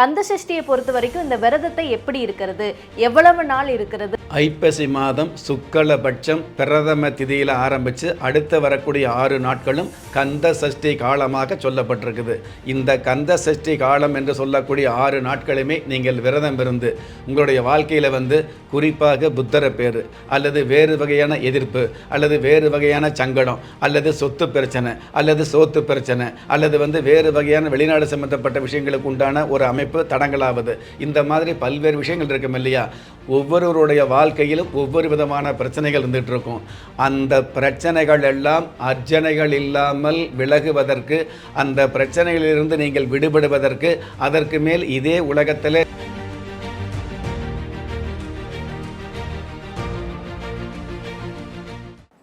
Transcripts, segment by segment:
கந்த சஷ்டியை பொறுத்த வரைக்கும் இந்த விரதத்தை எப்படி இருக்கிறது? எவ்வளவு நாள் இருக்கிறது? ஐப்பசி மாதம் சுக்கலபட்சம் பிரதம திதியில் ஆரம்பித்து அடுத்து வரக்கூடிய ஆறு நாட்களும் கந்த சஷ்டி காலமாக சொல்லப்பட்டிருக்குது. இந்த கந்த சஷ்டி காலம் என்று சொல்லக்கூடிய ஆறு நாட்களுமே நீங்கள் விரதம் இருந்து உங்களுடைய வாழ்க்கையில் வந்து குறிப்பாக புத்தர பேர் அல்லது வேறு வகையான எதிர்ப்பு அல்லது வேறு வகையான சங்கடம் அல்லது சொத்து பிரச்சனை அல்லது சோத்து பிரச்சனை அல்லது வந்து வேறு வகையான வெளிநாடு சம்பந்தப்பட்ட விஷயங்களுக்கு உண்டான ஒரு அமைப்பு தடங்களாவது. இந்த மாதிரி பல்வேறு விஷயங்கள் இருக்கும் இல்லையா? ஒவ்வொருவருடைய வாழ்க்கையிலும் ஒவ்வொரு விதமான பிரச்சனைகள் இருந்துகிட்டு இருக்கும். அந்த பிரச்சனைகள் எல்லாம் அர்ச்சனைகள் இல்லாமல் விலகுவதற்கு அந்த பிரச்சனைகளிலிருந்து நீங்கள் விடுபடுவதற்கு அதற்கு மேல் இதே உலகத்தில்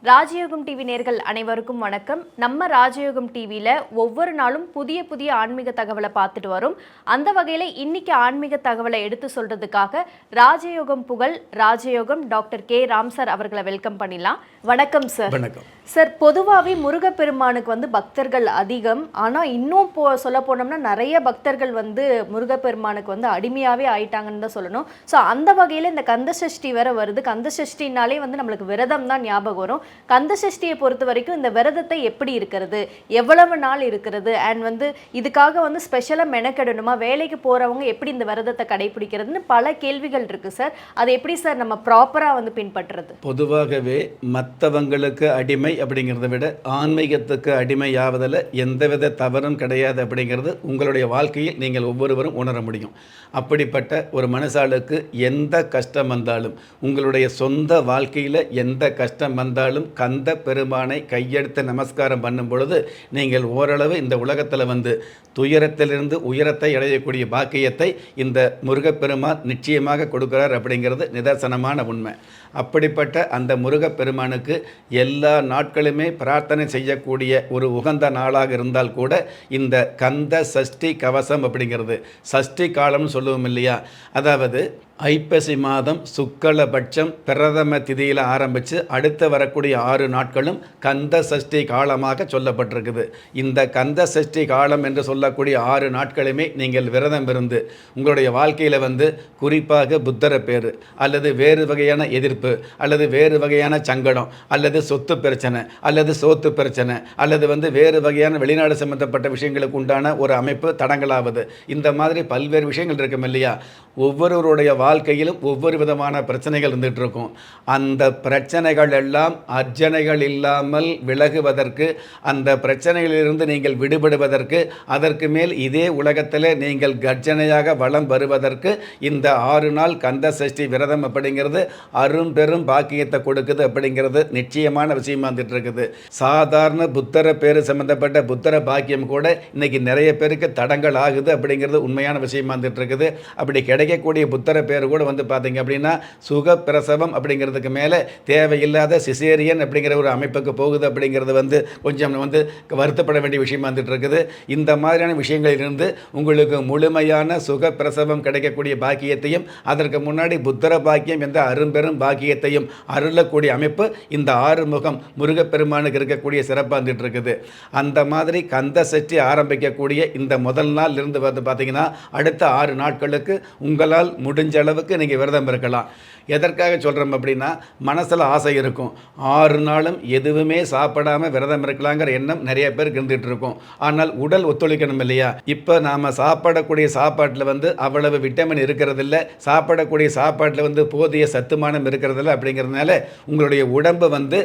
ராஜயோகம் டிவி நேர்கள் அனைவருக்கும் வணக்கம். நம்ம ராஜயோகம் டிவியில் ஒவ்வொரு நாளும் புதிய புதிய ஆன்மீக தகவலை பார்த்துட்டு வரும். அந்த வகையில் இன்னைக்கு ஆன்மீக தகவலை எடுத்து சொல்றதுக்காக ராஜயோகம் புகழ் Rajayogam doctor K. Ram sir அவர்களை வெல்கம் பண்ணிடலாம். வணக்கம் சார். வணக்கம். சார் பொதுவாகவே முருகப்பெருமானுக்கு வந்து பக்தர்கள் அதிகம். ஆனால் இன்னும் போ சொல்ல போனோம்னா நிறைய பக்தர்கள் வந்து முருகப்பெருமானுக்கு வந்து அடிமையாகவே ஆயிட்டாங்கன்னு தான் சொல்லணும். ஸோ அந்த வகையில் இந்த கந்த சஷ்டி வேற வருது. கந்த சஷ்டினாலே வந்து நம்மளுக்கு விரதம் தான் ஞாபகம் வரும். கந்த சஷ்டியை பொறுத்த வரைக்கும் இந்த விரதத்தை எப்படி இருக்கிறது? எவ்வளவு நாள் இருக்கிறது? அண்ட் வந்து இதுக்காக வந்து ஸ்பெஷலாக மெனக்கெடணுமா? வேலைக்கு போகிறவங்க எப்படி இந்த விரதத்தை கடைபிடிக்கிறதுன்னு பல கேள்விகள் இருக்குது சார். அதை எப்படி சார் நம்ம ப்ராப்பராக வந்து பின்பற்றுறது? பொதுவாகவே மற்றவங்களுக்கு அடிமை அப்படிங்கிறத விட ஆன்மீகத்துக்கு அடிமையாவதில் எந்தவித தவறும் கிடையாது அப்படிங்கிறது உங்களுடைய வாழ்க்கையில் நீங்கள் ஒவ்வொருவரும் உணர முடியும். அப்படிப்பட்ட ஒரு மனசாளுக்கு எந்த கஷ்டம் வந்தாலும் உங்களுடைய சொந்த வாழ்க்கையில் எந்த கஷ்டம் வந்தாலும் கந்த பெருமானை கையெடுத்து நமஸ்காரம் பண்ணும் பொழுது நீங்கள் ஓரளவு இந்த உலகத்தில் வந்து துயரத்திலிருந்து உயரத்தை அடையக்கூடிய பாக்கியத்தை இந்த முருகப்பெருமான் நிச்சயமாக கொடுக்கிறார் அப்படிங்கிறது நிதர்சனமான உண்மை. அப்படிப்பட்ட அந்த முருகப்பெருமானுக்கு எல்லா நாட்களுமே பிரார்த்தனை செய்யக்கூடிய ஒரு உகந்த நாளாக இருந்தால் கூட இந்த கந்த சஷ்டி கவசம் அப்படிங்கிறது சஷ்டி காலம்னு சொல்லுவோம் இல்லையா? அதாவது ஐப்பசி மாதம் சுக்கலபட்சம் பிரதம திதியில் ஆரம்பித்து அடுத்து வரக்கூடிய ஆறு நாட்களும் கந்த சஷ்டி காலமாக சொல்லப்பட்டிருக்குது. இந்த கந்த சஷ்டி காலம் என்று சொல்லக்கூடிய ஆறு நாட்களுமே நீங்கள் விரதம் இருந்து உங்களுடைய வாழ்க்கையில் வந்து குறிப்பாக புத்தர பேர் அல்லது வேறு வகையான எதிர்ப்பு அல்லது வேறு வகையான சங்கடம் அல்லது சொத்து பிரச்சனை அல்லது சோத்து பிரச்சனை அல்லது வந்து வேறு வகையான வெளிநாடு சம்பந்தப்பட்ட விஷயங்களுக்கு உண்டான ஒரு அமைப்பு தடங்களாவது இந்த மாதிரி பல்வேறு விஷயங்கள் இருக்கும் இல்லையா? ஒவ்வொருவருடைய வாழ்க்கையிலும் ஒவ்வொரு விதமான பிரச்சனைகள் இருந்துகிட்டு இருக்கும் அந்த பிரச்சனைகள் எல்லாம் அர்ச்சனைகள் இல்லாமல் விலகுவதற்கு அந்த பிரச்சனைகளிலிருந்து நீங்கள் விடுபடுவதற்கு அதற்கு மேல் இதே உலகத்தில் நீங்கள் கர்ஜனையாக வளம் வருவதற்கு இந்த ஆறு நாள் கந்த சஷ்டி விரதம் அப்படிங்கிறது அரும்பெரும் பாக்கியத்தை கொடுக்குது அப்படிங்கிறது நிச்சயமான விஷயமா வந்துட்டு இருக்குது சாதாரண புத்தர பேர் சம்பந்தப்பட்ட புத்தர பாக்கியம் கூட இன்னைக்கு நிறைய பேருக்கு தடங்கள் ஆகுது அப்படிங்கிறது உண்மையான விஷயமா வந்துட்டு இருக்குது அப்படி கிடைக்கக்கூடிய புத்தர பேர் கூட வந்து பார்த்தீங்க அப்படின்னா சுகப்பிரசவம் அப்படிங்கிறதுக்கு மேலே தேவையில்லாத சிசேரியன் அப்படிங்கிற ஒரு அமைப்புக்கு போகுது அப்படிங்கிறது வந்து கொஞ்சம் வந்து வருத்தப்பட வேண்டிய விஷயம் வந்துட்டு இருக்குது. இந்த மாதிரியான விஷயங்களிலிருந்து உங்களுக்கு முழுமையான சுகப்பிரசவம் கிடைக்கக்கூடிய பாக்கியத்தையும் அதற்கு முன்னாடி புத்தர பாக்கியம் என்ற அரும்பெரும் பாக்கியத்தையும் அருளக்கூடிய அமைப்பு இந்த ஆறுமுகம் முருகப்பெருமானுக்கு இருக்கக்கூடிய சிறப்பாக வந்துட்டு இருக்குது. அந்த மாதிரி கந்த சற்றி ஆரம்பிக்கக்கூடிய இந்த முதல் நாள் இருந்து வந்து பார்த்தீங்கன்னா அடுத்த ஆறு நாட்களுக்கு உங்களால் முடிஞ்ச அளவுக்கு நீங்கள் விரதம் இருக்கலாம். எதற்காக சொல்கிறோம் அப்படின்னா மனசில் ஆசை இருக்கும். ஆறு நாளும் எதுவுமே சாப்பிடாம விரதம் இருக்கலாங்கிற எண்ணம் நிறைய பேருக்கு இருந்துகிட்டு இருக்கும். ஆனால் உடல் ஒத்துழைக்கணும் இல்லையா? இப்போ நாம் சாப்பிடக்கூடிய சாப்பாட்டில் வந்து அவ்வளவு விட்டமின் இருக்கிறதில்ல. சாப்பிடக்கூடிய சாப்பாட்டில் வந்து போதிய சத்துமானம் இருக்கிறதில்ல அப்படிங்கிறதுனால உங்களுடைய உடம்பு வந்து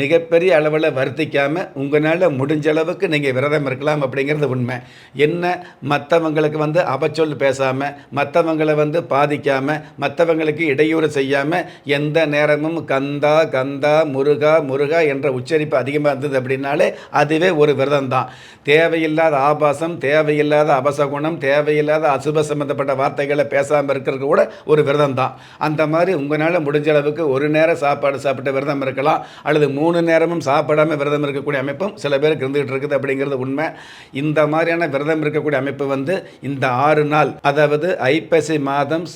மிகப்பெரிய அளவில் வருத்திக்காமல் உங்களால் முடிஞ்ச அளவுக்கு நீங்கள் விரதம் இருக்கலாம் அப்படிங்கிறது உண்மை. என்ன? மற்றவங்களுக்கு வந்து அவச்சொல் பேசாமல் மற்றவங்களை வந்து பாதிக்காமல் மற்றவங்களுக்கு இடையூறு செய்யாமல் எந்த நேரமும் கந்தா கந்தா முருகா முருகா என்ற உச்சரிப்பு அதிகமாக இருந்தது அப்படின்னாலே அதுவே ஒரு விரதம் தான் தேவையில்லாத ஆபாசம் தேவையில்லாத அபசகுணம் தேவையில்லாத அசுப சம்பந்தப்பட்ட வார்த்தைகளை பேசாமல் இருக்கிறது கூட ஒரு விரதம் தான் அந்த மாதிரி உங்களால் முடிஞ்ச அளவுக்கு ஒரு நேரம் சாப்பாடு சாப்பிட்டு விரதம் இருக்கலாம் அல்லது மூணு நேரமும் சாப்பிடாமல் விரதம் இருக்கக்கூடிய அமைப்பும் சில பேருக்கு இருந்துகிட்டு இருக்குது அப்படிங்கிறது உண்மை. இந்த மாதிரியான விரதம் இருக்கக்கூடிய அமைப்பு வந்து இந்த ஆறு நாள் அதாவது ஐப்பசி மாதம்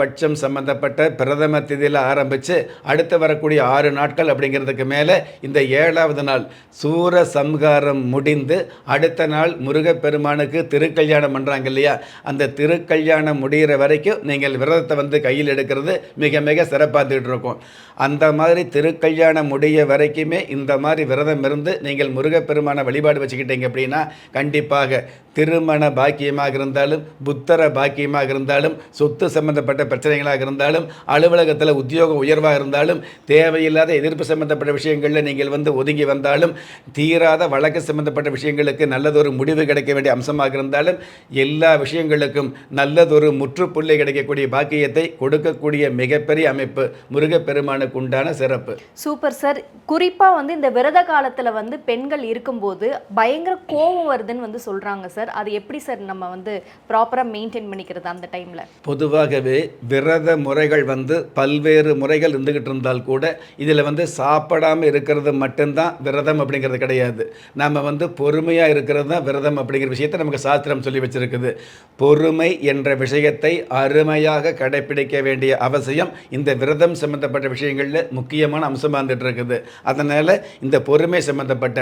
பட்சம் சம்பந்தப்பட்ட பிரதம திதியில் ஆரம்பித்து அடுத்து வரக்கூடிய ஆறு நாட்கள் அப்படிங்கிறதுக்கு மேலே இந்த ஏழாவது நாள் சூர சம்ஹாரம் முடிந்து அடுத்த நாள் முருகப்பெருமானுக்கு திருக்கல்யாணம் பண்ணுறாங்க இல்லையா? அந்த திருக்கல்யாணம் முடிகிற வரைக்கும் நீங்கள் விரதத்தை வந்து கையில் எடுக்கிறது மிக மிக சிறப்பாத்துக்கிட்டு இருக்கும். அந்த மாதிரி திருக்கல்யாணம் முடிய வரைக்குமே இந்த மாதிரி விரதம் இருந்து நீங்கள் முருகப்பெருமான வழிபாடு வச்சுக்கிட்டீங்க அப்படின்னா கண்டிப்பாக திருமண பாக்கியமாக இருந்தாலும் புத்தர பாக்கியமாக இருந்தாலும் சொத்து சம்பந்தப்பட்ட பிரச்சனைகளாக இருந்தாலும் அலுவலகத்தில் உத்தியோக உயர்வாக இருந்தாலும் தேவையில்லாத எதிர்ப்பு சம்பந்தப்பட்ட விஷயங்களில் நீங்கள் வந்து ஒதுங்கி வந்தாலும் தீராத வழக்கு சம்பந்தப்பட்ட விஷயங்களுக்கு நல்லதொரு முடிவு கிடைக்க வேண்டிய அம்சமாக இருந்தாலும் எல்லா விஷயங்களுக்கும் நல்லதொரு முற்றுப்புள்ளி கிடைக்கக்கூடிய பாக்கியத்தை கொடுக்கக்கூடிய மிகப்பெரிய அமைப்பு முருகப்பெருமானுக்கு உண்டான சிறப்பு. Super sir. குறிப்பாக வந்து இந்த விரத காலத்தில் வந்து பெண்கள் இருக்கும்போது பயங்கர கோபம் வருதுன்னு வந்து சொல்கிறாங்க சார். அது எப்படி சார் நம்ம வந்து ப்ராப்பராக மெயின்டைன் பண்ணிக்கிறது அந்த டைமில் பொதுவாகவே விரத முறைகள் வந்து பல்வேறு முறைகள் இருந்துக்கிட்டு இருந்தால் கூட இதில் வந்து சாப்பிடாமல் இருக்கிறது மட்டும்தான் விரதம் அப்படிங்கிறது கிடையாது. நம்ம வந்து பொறுமையாக இருக்கிறது தான் விரதம் அப்படிங்கிற விஷயத்தை நமக்கு சாஸ்திரம் சொல்லி வச்சுருக்குது. பொறுமை என்ற விஷயத்தை அருமையாக கடைப்பிடிக்க வேண்டிய அவசியம் இந்த விரதம் சம்பந்தப்பட்ட விஷயங்களில் முக்கியமான அம்சமாக இருந்துகிட்டு இருக்குது. அதனால் இந்த பொறுமை சம்பந்தப்பட்ட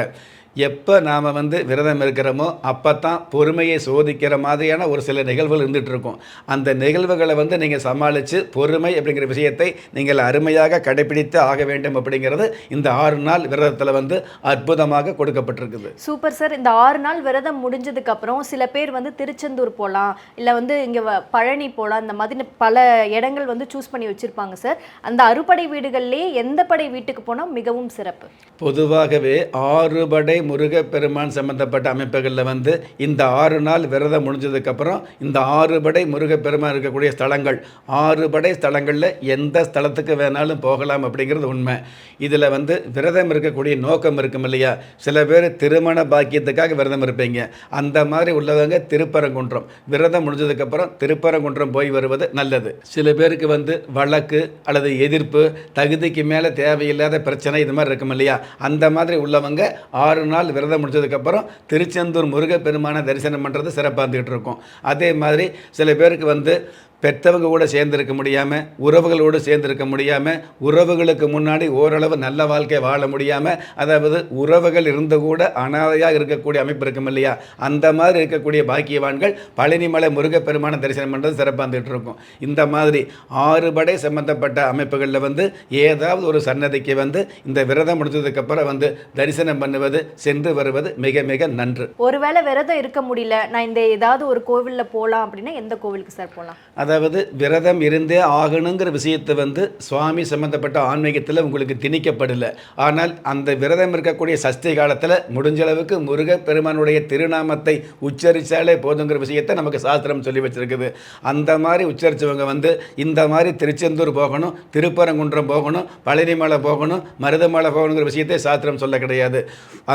எப்போ நாம் வந்து விரதம் இருக்கிறோமோ அப்போ தான் பொறுமையை சோதிக்கிற மாதிரியான ஒரு சில நிகழ்வுகள் இருந்துகிட்டு இருக்கும். அந்த நிகழ்வுகளை வந்து நீங்கள் சமாளித்து பொறுமை அப்படிங்கிற விஷயத்தை நீங்கள் அருமையாக கடைபிடித்து ஆக வேண்டும் அப்படிங்கிறது இந்த ஆறு நாள் விரதத்தில் வந்து அற்புதமாக கொடுக்கப்பட்டிருக்குது. Super sir. இந்த ஆறு நாள் விரதம் முடிஞ்சதுக்கு அப்புறம் சில பேர் வந்து திருச்செந்தூர் போகலாம் இல்லை வந்து இங்கே பழனி போகலாம் இந்த மாதிரி பல இடங்கள் வந்து சூஸ் பண்ணி வச்சுருப்பாங்க சார். அந்த அறுபடை வீடுகள்லேயே எந்த படை வீட்டுக்கு போனால் மிகவும் சிறப்பு? பொதுவாகவே ஆறுபடை முருகப்பெருமான் சம்பந்தப்பட்ட அமைப்புகளில் வந்து இந்த ஆறு நாள் விரதம் முடிஞ்சதுக்கப்புறம் இந்த ஆறு படை முருகப்பெருமான் இருக்கக்கூடிய ஸ்தலங்கள் ஆறுபடை ஸ்தலங்களில் எந்த ஸ்தலத்துக்கு வேணாலும் போகலாம் அப்படிங்கிறது உண்மை. இதில் வந்து விரதம் இருக்கக்கூடிய நோக்கம் இருக்கும் இல்லையா? சில பேர் திருமண பாக்கியத்துக்காக விரதம் இருப்பீங்க. அந்த மாதிரி உள்ளவங்க திருப்பரங்குன்றம். விரதம் முடிஞ்சதுக்கப்புறம் திருப்பரங்குன்றம் போய் வருவது நல்லது. சில பேருக்கு வந்து வழக்கு அல்லது எதிர்ப்பு தகுதிக்கு மேலே தேவையில்லாத பிரச்சனை இது மாதிரி இருக்கும் இல்லையா? அந்த மாதிரி உள்ளவங்க ஆறு நாள் விரதம் முடிச்சதுக்கப்புறம் திருச்செந்தூர் முருகப்பெருமானை தரிசனம் பண்ணுறது சிறப்பாக இருந்துகிட்டு இருக்கும். அதே மாதிரி சில பேருக்கு வந்து பெற்றவங்க கூட சேர்ந்திருக்க முடியாமல் உறவுகளோடு சேர்ந்திருக்க முடியாமல் உறவுகளுக்கு முன்னாடி ஓரளவு நல்ல வாழ்க்கை வாழ முடியாமல் அதாவது உறவுகள் இருந்த கூட அனாதையாக இருக்கக்கூடிய அமைப்பு இருக்கும் இல்லையா? அந்த மாதிரி இருக்கக்கூடிய பாக்கியவான்கள் பழனிமலை முருகப்பெருமான தரிசனம் பண்ணுறது சிறப்பாக இருந்துகிட்டு இருக்கும். இந்த மாதிரி ஆறு படை சம்பந்தப்பட்ட அமைப்புகளில் வந்து ஏதாவது ஒரு சன்னதிக்கு வந்து இந்த விரதம் முடிஞ்சதுக்கப்புறம் வந்து தரிசனம் பண்ணுவது சென்று வருவது மிக மிக நன்று. ஒருவேளை விரதம் இருக்க முடியல நான் இந்த ஏதாவது ஒரு கோவிலில் போகலாம் அப்படின்னா எந்த கோவிலுக்கு சார் போகலாம் அதாவது விரதம் இருந்தே ஆகணுங்கிற விஷயத்தை வந்து சுவாமி சம்மந்தப்பட்ட ஆன்மீகத்தில் உங்களுக்கு திணிக்கப்படலை. ஆனால் அந்த விரதம் இருக்கக்கூடிய சஷ்டி காலத்தில் முடிஞ்ச அளவுக்கு முருக பெருமானுடைய திருநாமத்தை உச்சரித்தாலே போதுங்கிற விஷயத்தை நமக்கு சாஸ்திரம் சொல்லி வச்சிருக்குது. அந்த மாதிரி உச்சரித்தவங்க வந்து இந்த மாதிரி திருச்செந்தூர் போகணும் திருப்பரங்குன்றம் போகணும் பழனிமலை போகணும் மருதமலை போகணுங்கிற விஷயத்தை சாஸ்திரம் சொல்ல கிடையாது.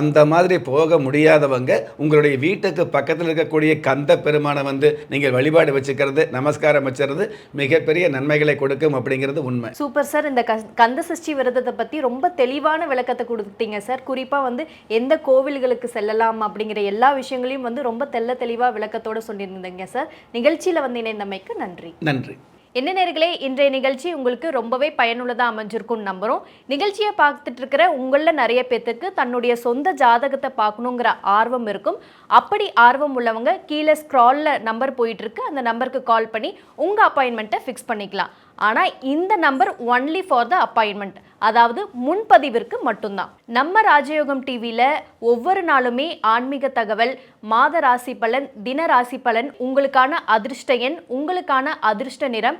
அந்த மாதிரி போக முடியாதவங்க உங்களுடைய வீட்டுக்கு பக்கத்தில் இருக்கக்கூடிய கந்த பெருமானை வந்து நீங்கள் வழிபாடு வச்சுக்கிறது நமஸ்காரம் வச்சுறது மிகப்பெரிய நன்மைகளை கொடுக்கும் அப்படிங்கிறது உண்மை. சூப்பர் சார் இந்த கந்த சஷ்டி விரதத்தை பற்றி ரொம்ப தெளிவான விளக்கத்தை கொடுத்தீங்க சார் குறிப்பாக வந்து எந்த கோவில்களுக்கு செல்லலாம் அப்படிங்கிற எல்லா விஷயங்களையும் வந்து ரொம்ப தெள்ள தெளிவாக விளக்கத்தோட சொல்லியிருந்தீங்க சார் நிகழ்ச்சியில் வந்து இணைந்தமைக்கு நன்றி. நன்றி. என்ன நேர்களே இன்றைய நிகழ்ச்சி உங்களுக்கு ரொம்பவே பயனுள்ளதாக அமைஞ்சிருக்கும்னு நம்புகிறோம் நிகழ்ச்சியை பார்த்துட்டு இருக்கிற உங்களில் நிறைய பேர்த்துக்கு தன்னுடைய சொந்த ஜாதகத்தை பார்க்கணுங்கிற ஆர்வம் இருக்கும். அப்படி ஆர்வம் உள்ளவங்க கீழே ஸ்க்ராலில் நம்பர் போயிட்டு இருக்கு அந்த நம்பருக்கு கால் பண்ணி உங்கள் அப்பாயின்மெண்ட்டை ஃபிக்ஸ் பண்ணிக்கலாம். ஆனால் இந்த number only for the appointment அதாவது முன்பதிவிற்கு மட்டும்தான். நம்ம ராஜயோகம் டிவியில் ஒவ்வொரு நாளுமே ஆன்மீக தகவல் மாத ராசி பலன் தின ராசி பலன் உங்களுக்கான அதிர்ஷ்ட எண் உங்களுக்கான அதிர்ஷ்ட நிறம்